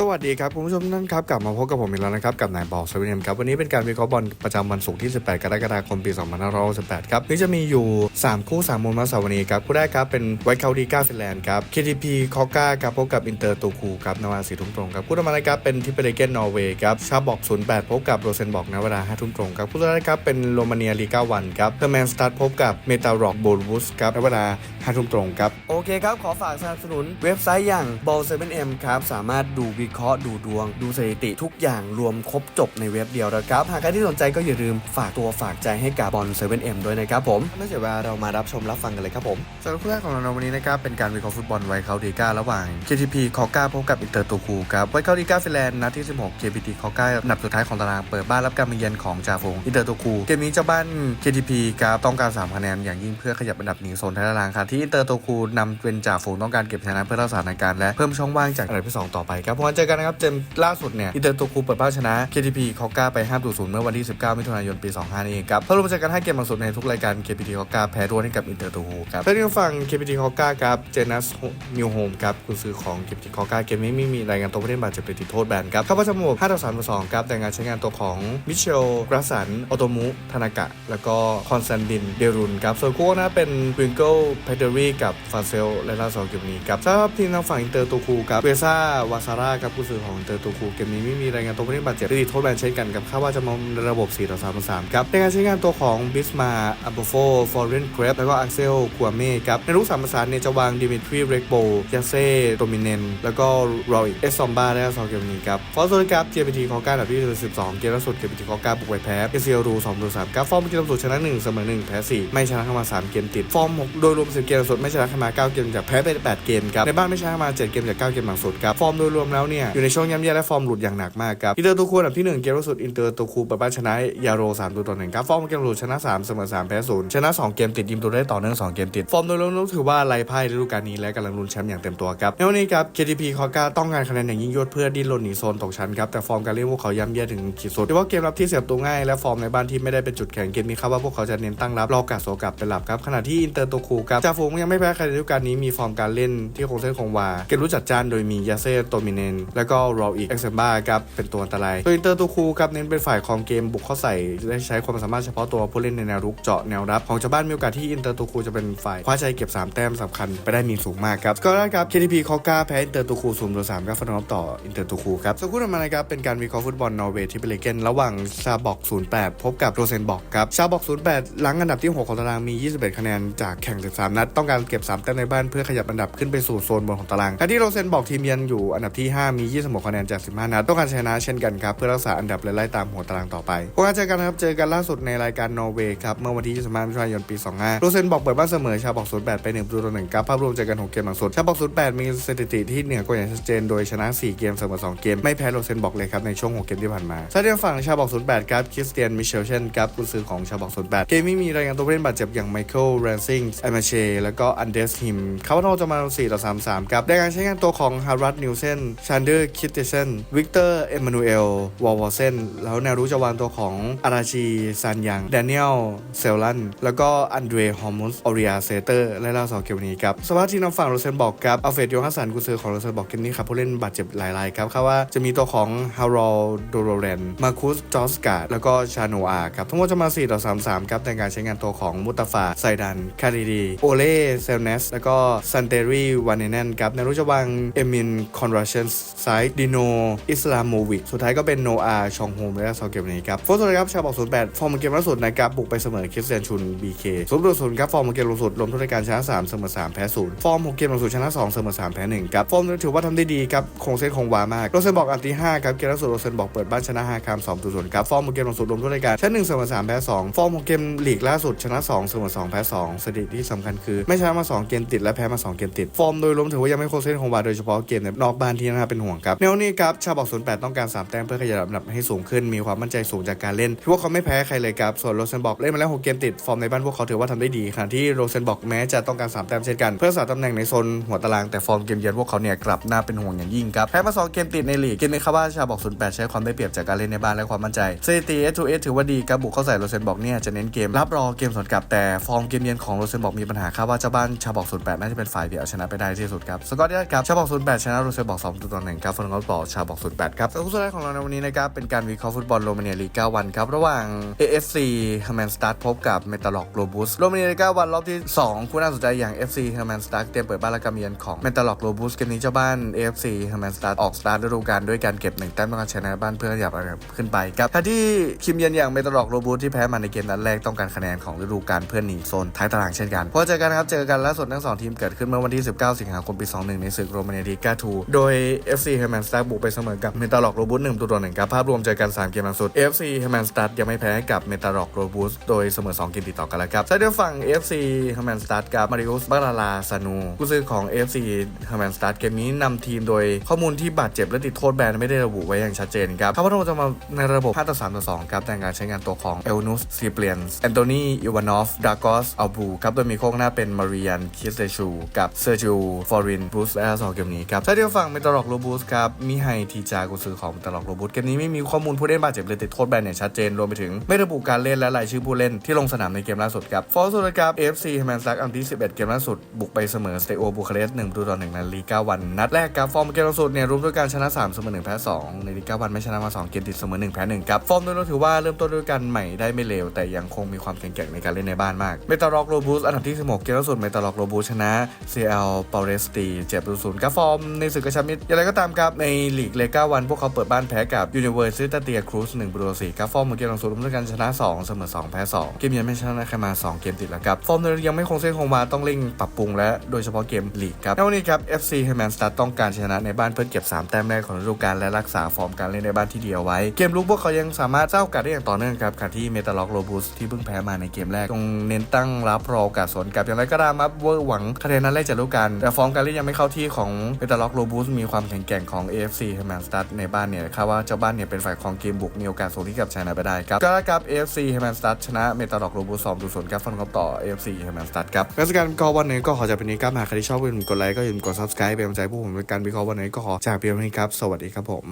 สวัสดีครับคุณผู้ชมทุกท่านครับกลับมาพบกับผมอีกแล้วนะครับกับนายบอกเซเว่นเอ็มครับวันนี้เป็นการวิเคราะห์บอลประจำวันศุกร์ที่ 18 กรกฎาคมปี 2568 ครับนี่จะมีอยู่ 3 คู่ 3มุมมาเสาร์วันนี้ครับคู่แรกครับเป็นไวท์เคาดีกาฟินแลนด์ครับ KTP คอก้าครับพบกับอินเตอร์ตูคูครับนาวาสีทุ่มตรงครับคู่ต่อมานะครับเป็นทิปเปอร์เกนนอร์เวย์ครับชาบอก 08 พบกับโรเซนบอกนเวลา5ทุ่มตรงครับคู่ต่อมาครับเป็นโรมาเนียลีกาวันครับเทอร์แมนสตาร์พบกับเมตาร็อกโบลวูสครับนเวลา5ทุ่มตรงครับโอเคครับขอฝากสนับสนุนเว็บไซต์อย่าง Ball 7M ครับสามารถดูวิเคราะห์ดูดวง ดูสถิติทุกอย่างรวมครบจบในเว็บเดียวนะครับ หากใครที่สนใจก็อย่าลืมฝากตัวฝากใจให้กับบอล 7M ด้วยนะครับผมไม่เสียเวลาเรามารับชมรับฟังกันเลยครับผมสำหรับคู่แรกของเราในวันนี้นะครับเป็นการวิเคราะห์ฟุตบอลไวเคาดีการะหว่าง KTP คอก้าพบกับอินเตอร์ตูคูครับไวเคาดีกาฟินแลนด์นัดที่ 16 KPT คอก้าอันดับสุดท้ายของตารางเปิดบ้านรับการมาเยือนของจาฝูงอินเตอร์ตูคูเกมนี้เจ้าบ้าน KTP ครับต้องการ3คะแนนอย่างยิ่งเพื่อขยับอันดับหนีโซนท้ายตารางค่ะที่อินเตอร์ตูคูนำเป็นจ่าฝูงต้องการเก็บชนะเพื่อรักษาสถานการณ์และเพิ่มช่องว่างจากอันดับที่สองต่อไปครับพอเจอกันนะครับเกมล่าสุดเนี่ย อินเตอร์ตูคูเปิดบ้านชนะ KTP คอกาไป5ต่อ0เมื่อวันที่ 19 มิถุนายน ปี 25นี่เองครับถ้ารวมจากการให้เกมบางสุดในทุกรายการ KPT คอกาแพ้รวดให้กับอินเตอร์ตูคูครับเพื่อนฝั่ง KPT คอกาครับเจนัสนิวโฮมครับกุนซือของ KPT คอกาเกมนี้ไม่มีรายงานตัวผู้เล่นบาดเจ็บหรือติดโทษแบนครับเข้าประจำหมู่5ต่อ3ต่อ2ครับแต่งานใช้งานตัวของมิเชลกราสันโอโตมุทานากะ แล้วก็คอนแซนดินเดรุนครับส่วนคู่หนะเป็นวิงเกิลเพเดอรี่กับฟาเซลและลาซอเกมนี้ครับสำหรับทีมทางฝั่งอินเตอร์ตูคูครับเวซ่าวาซาร่าครับผู้สื่อของเตอร์ตูคูเกมนี้ไม่มีรายงานตัวผู้เล่นบาดเจ็บหรือติดโทษแบนเช่นกันครับคาดว่าจะมาในระบบ 4 ต่อ 3 ต่อ 3 ครับในการใช้งานตัวของบิสมาอับโฟฟอร์เรนเครปแล้วก็อักเซลกัวเม่ครับในรูปสามประสานเนี่ยจะวางดิมิทรีเรกโบยาเซ่โดมิเนนแล้วก็รออิเอสซอมบ้าและซองเกมนี้ครับฟอร์โซนครับเจพีทีคองก้าอันดับที่12 เกมล่าสุดเจพีทีคองก้าบุกไปแพ้เอเซียรู2ต่อ3ครับฟอร์มเกมล่าสุดชนะ1เสมอ1แพ้4ไม่ชนะเข้ามา 3 เกมติดฟอร์ม6โดยรวม10เกมล่าสุดไม่ชนะเข้ามา9เกมจากแพ้ไป8เกมครับในบ้านไม่ชนะเข้ามา7เกมจาก9เกมหลังสุดครับฟอร์มโดยรวมแล้วเนี่ยี่ยอยู่ในช่วงย่ำแย่และฟอร์มหลุดอย่างหนักมากครับอินเตอร์ตัวคู่อันดับที่ 1 เกมล่าสุดอินเตอร์ตัวคูเปิดบ้านชนะยาโร3ตัวต่อ1ครับฟอร์มเกมหลุดชนะ3เสมอ3แพ้0ชนะ 2 เกมติดยิมตัวได้ต่อเนื่อง2เกมติดฟอร์มโดยรวมถือว่าไร้พ่ายฤดูกาลนี้และกำลังลุ้นแชมป์อย่างเต็มตัวครับในวันนี้ครับ KTP คอก้าต้องการคะแนนอย่างยิ่งยวดเพื่อดิ้นรนหนีโซนตกชั้นครับแต่ฟอร์มการเล่นพวกเขาย่ำแย่ถึงขีดสุดโดยเฉพาะเกมรับที่เสียบตัวง่ายและฟอร์มในบ้านที่ไม่ได้เป็นจุดแข็งเกมนี้ครับว่าพวกเขาจะเน้นตั้งรับรอกัดโซกลับเป็นหลับครับขณะที่อินเตอร์ตัวคูครับจ่าฝูงยังไม่แพ้ใครในฤดูกาลนี้มีฟอร์มการเล่นที่คงเส้นคงวาเกมรู้จัดจ้านโดยมียาเซ่โตมิเนนแล้วก็รออีกเอ็กเซมบ้าครับเป็นตัวอันตรายโดยอินเตอร์ตัวคูครับเน้นเป็นฝ่ายของเกมบุกเข้าใส่ได้ใช้ความสามารถเฉพาะตัวผู้เล่นในแนวรุกเจาะแนวรับ ของชาวบ้านมีโอกาสที่อินเตอร์ตัวคูจะเป็นฝ่ายคว้าชัยเก็บ 3 แต้มสำคัญไปได้มีสูงมากครับก็ได้ครับ KTP คอก้าแพ้อินเตอร์ตัวคูศูนย์ต่อสามครับฟันอฟต่ออินเตอร์ตัวคูครับส่วนคู่ต่อมานะครับเป็นการวิเคราะห์ฟุตบอลนอร์เวย์ที่เป็นเลเกนระหว่างชาบอก 08 พบกับโรเซนบอกครับชาบอก 08 หลังอันดับที่ 6 ของตารางมี 21 คะแนนจากแข่ง 13 นัด ต้องการเก็บ 3 แต้มในบ้านเพื่อขยับอันดับขึ้นไปสู่โซนบนของตารางขณะที่โรเซนบอกทีมเยือนอยู่อันดับที่ 5มี 26 คะแนนจาก 15 นัดต้องการชนะเช่นกันครับ เพื่อรักษาอันดับและไล่ตามหัวตารางต่อไปพวกเราเจอกันครับ เจอกันล่าสุดในรายการนอร์เวย์ครับ เมื่อวันที่ 25มิถุนายน ปี 25โรเซนบอกเปิดบ้านเสมอชาบอก08ไป1ประตูต่อ1ครับภาพรวมเจอกัน 6 เกมหลังสุดชาบอก08มีสถิติที่เหนือกว่าอย่างชัดเจนโดยชนะ 4 เกมเสมอ 2 เกมไม่แพ้โรเซนบอกเลยครับในช่วง 6 เกมที่ผ่านมาชาเดียฝั่งชาบอก08ครับคริสเตียนมิเชลเชนครับกุนซือของชาบอก08เกมไม่มีรายงานตัวผู้เล่นบาดเจ็บอย่างไมเคิลแรนซิงไอมาเชแล้วก็อันเดสฮิมคาร์วานโนจะมา4ต่อ3 3ครับในการใช้งานตัวของฮารัตนิวเซนชันเดอร์คิตเตเซนวิกเตอร์เอมานูเอลวอลวอเซนแล้วแนวรู้จะวางตัวของอาราชีซันยังแดเนียลเซลลันแล้วก็อันเดรฮอร์มุสออริอาเซเตอร์และลาสอเกมนี้ครับสภาพทีมทางฝั่งโรเซนบอกครับอัลเฟรดโยฮัสสันกุนซือของโรเซนบอกเกมนี้ครับผู้เล่นบาดเจ็บหลายรายครับคาดว่าจะมีตัวของฮารอลโดโรเรนมาคุสจอสกาดแล้วก็ชาโนอาครับทั้งหมดจะมา4ต่อ3 3ครับในการใช้งานตัวของมุตาฟาไซดันคาริดีโอเล่เซลเนสแล้วก็ซันเตรีวานเนนครับในรู้จะวางเอมินคอนราเชนไซด์ดิโน อิสลามโมวิก สุดท้ายก็เป็นโนอาชองโฮมและซอเกมนี้ครับโฟร์สวัสดีครับชาวบอก08ฟอร์มเกมล่าสุดนะครับบุกไปเสมอคริสเตียนชุน BK ศูนย์ต่อศูนย์ครับฟอร์มเกมล่าสุดรวมทุกรายการชนะ3เสมอ3แพ้0ฟอร์ม6เกมล่าสุดชนะ2เสมอ3แพ้1ครับฟอร์มถือว่าทำได้ดีครับคงเส้นคงวามากโรเซนบอกอันที่5ครับเกมล่าสุดโรเซนบอกเปิดบ้านชนะ5คำ2ต่อ0ครับฟอร์มเกมล่าสุดรวมทุกรายการชนะ1เสมอ3แพ้2ฟอร์ม6เกมลีกล่าสุดชนะ2เสมอ2แพ้2สถิติที่สำคัญคือไม่ชนะมา2เกมติดและแพ้มา2เกมติดฟอร์มโดยรวมถือว่ายังไม่คงเส้นคงวาโดยเฉพาะเกมในนอกบ้านที่น่าเป็นห่วงครับแนวนี้ครับชาวบอก 08 ต้องการ 3 แต้มเพื่อขยับอันดับให้สูงขึ้นมีความมั่นใจสูงจากการเล่นพวกเขาไม่แพ้ใครเลยครับส่วนโรเซนบอกเล่นมาแล้ว6เกมติดฟอร์มในบ้านพวกเขาถือว่าทำได้ดีขณะที่โรเซนบอกแม้จะต้องการ3แต้มเช่นกัน เพื่อสาตำแหน่งในโซนหัวตารางแต่ฟอร์มเกมเยือนพวกเขาเนี่ยกลับน่าเป็นห่วงอย่างยิ่งครับแพ้มา2เกมติดในลีกเกมนี้ครับว่าชาวบอก 08 ใช้ความได้เปรียบจากการเล่นในบ้านและความมั่นใจสถิติ S2S ถือว่าดีครับบุกเข้าใส่โรเซนบอกเนี่ยจะเน้นเกมรับรอเกมสวนกลับแต่ฟอร์มเกมเยือนของโรเซนบอกมีปัญหาครับว่าเจ้าบ้านชาวบอก 08 น่าจะเป็นฝ่ายเดียวชนะไปได้ที่สุดครับสกอตเดียครับชาวบอก 08 ชนะโรเซนบอก2ตัวต่อ1ครับฟันกอต่อชาวบอกศูนย์แปดครับแต่คู่สุดท้ายของเราในวันนี้นะครับเป็นการวิเคราะห์ฟุตบอลโรมาเนียลีกาวันครับระหว่าง AFC ฮัมแมนสตัดพบกับเมตาล็อกโรบูสโรมาเนียลีกาวันรอบที่ 2 คู่น่าสนใจอย่าง FC ฮัมแมนสตัดเตรียมเปิดบ้านและกำเยือนของเมตาล็อกโรบูสเกมนี้เจ้าบ้าน AFC ฮัมแมนสตัดออกสตาร์ทฤดูกาลด้วยการเก็บหนึ่งแต้มต้องการชนะบ้านเพื่อขยับระดับขึ้นไปครับขณะที่คิมเยือนอย่างเมตาล็อกโรบูสที่แพ้มาในเกมนัดแรกต้องการคะแนนของฤดูกาลเพื่อหนีโซนท้ายตารางเช่นกันพอเจอกันครับเจอกันล่าสุดทั้งสองทีมเกิดขึ้นเมื่อวันที่ 19 สิงหาคมปี 21 ในศึกโรมาเนียลีกาทูโดย FC เฮมันสตัดบุกไปเสมอกับเมตาล็อกโรบูส1ตัวต่อ1ครับภาพรวมเจอกัน 3 เกมล่าสุด FC เฮมันสตัดยังไม่แพ้กับเมตาล็อกโรบูสโดยเสมอ 2 เกมติดต่อกันแล้วครับใช้ด้วยฝั่ง FC เฮมันสตัดกับมาริอุสบาลาลาซานูผู้ซื้อของ FC เฮมันสตัดเกมนี้นำทีมโดยข้อมูลที่บาดเจ็บและติดโทษแบนไม่ได้ระบุไว้อย่างชัดเจนครับเขาพัฒนาจะมาในระบบ5ต่อ3ต่อ2ครับแต่การใช้งานตัวของเอลนุสซีเปลียนส์แอนโทนีอิวานอฟดากอสอัลบูครับโดยมีโค้งหน้าเป็นมาริยันคิสเตชูกับเซอร์จิวฟอรินบรูซและสองเกมนี้ครับใช้ด้วยฝั่งเมตาล็อกโรบูสครับมิไฮทีจากุซือของตล็อกโรบูสเกมนี้ไม่มีข้อมูลผู้เล่นบาดเจ็บหรือติดโทษแบนอย่างชัดเจนรวมไปถึงไม่ระบุการเล่นและรายชื่อผู้เล่นที่ลงสนามในเกมล่าสุดครับฟอร์สุดครับ AFC แมนซักอันที่11 เกมล่าสุด บุกไปเสมอสเตโอบูคาเรสต์1ประตูต่อ1ในลีกาวัน นัดแรกครับฟอร์มเกมล่าสุดเนี่ยรวมด้วยการชนะ3เสมอ1แพ้2ในลีกาวันไม่ชนะมา2เกมติดเสมอ1แพ้1ครับฟอร์มโดยรวมถือว่าเริ่มต้นด้วยการใหม่ได้ไม่เลวแต่ยังคงมีความแข็งแกร่งในการเล่นในบ้านมากเมตาล็อกโรบูสอันดับที่16เกมล่าสุดเมตาล็อกโรบูสชนะ CL เปาเรสตีเจ็บศูนย์ครับฟอร์มในศึกกระชับมิตรอย่างไรก็ตามครับในลีกเลก้าวัน พวกเขาเปิดบ้านแพ้กับยูนิเวอร์ซิตี้เตียครูส1ประตูต่ครับฟอร์มของเกมล่าสุดรวมด้วยกันชนะ 2 เสมอ 2 แพ้ 2 เกมยังไม่ชนะใครมา 2 เกมติดแล้วครับ ฟอร์มยยังไม่คงเส้นคงวาต้องเร่งปรับปรุงและโดยเฉพาะเกมลีกครับในวันนี้ครับ FC เฮแมนสตัดต้องการชนะในบ้านเพื่อเก็บ 3 แต้มแรกของฤดูกาลและรักษาฟอร์มการเล่นในบ้านที่ดีเอาไว้ เกมลุกพวกเขายังสามารถสร้ากาสได้อย่างต่อเนื่องครับขณะที่เมตาล็อกโรบูสที่เพิ่งแพ้มาในเกมแรกต้องเน้นตั้งรับรอโอกาสสวนกลับอย่างไรก็ตามครับเวอร์หวังคะแนนนั้นแรกจากฤดูกาลแต่ฟอร์มการเล่นยังไม่เข้าที่ของเมตาล็อกโรบูสมีความแข็งแก่งของ AFC เฮแมนสตัดในบ้านเนี่ยคาดว่าเจ้าบ้านเนี่ยเป็นฝ่ายของเกมบุกมีโอกาสสูงที่กับชนะไปได้ครับก็ครับ AFC เฮแมนสตัดชนะเมตาดอกโรบูส2ดูสวนครับฟันคำต่อ AFC เฮแมนสตัดครับและสการวิคราะห์วันนี้ก็ขอจากเป็นนี้ครับหากใครที่ชอบก็อย่าลืมกดไลค์ก็อย่าลืมกด subscribe เป็นกำลังใจพวกผมในการวิเคราะห์วันนี้ก็ขอจากเพียงเท่านี้ครับสวัสดีครับผม